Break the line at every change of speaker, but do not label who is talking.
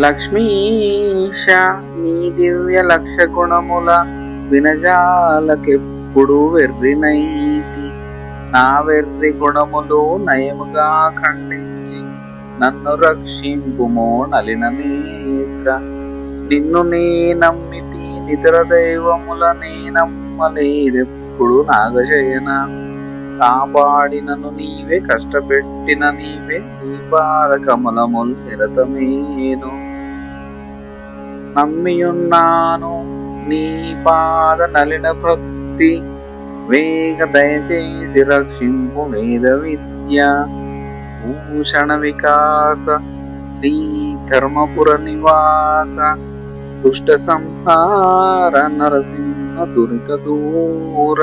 లక్ష్మీశ నీ దివ్య లక్ష గుణముల వినజాలకెప్పుడు వెర్రినైతి నా వెర్రి గుణములు నయముగా ఖండించి నన్ను రక్షింపుమో నలిన నేత్ర. నిన్ను నే నమ్మితి నితర దైవముల నే నమ్మలేదెప్పుడు నాగశయన. కాపాడినను నీవే కష్టపెట్టిన నీవే నీ పాద కమలముల్ నిరతమేను. నమ్మియున్నాను. నీ పాద నలిన భక్తి వేగ దయచేసి రక్షింపు వేద విద్య. భూషణ వికాస శ్రీ ధర్మపుర నివాస దుష్ట సంహార నరసింహ దురిత దూర.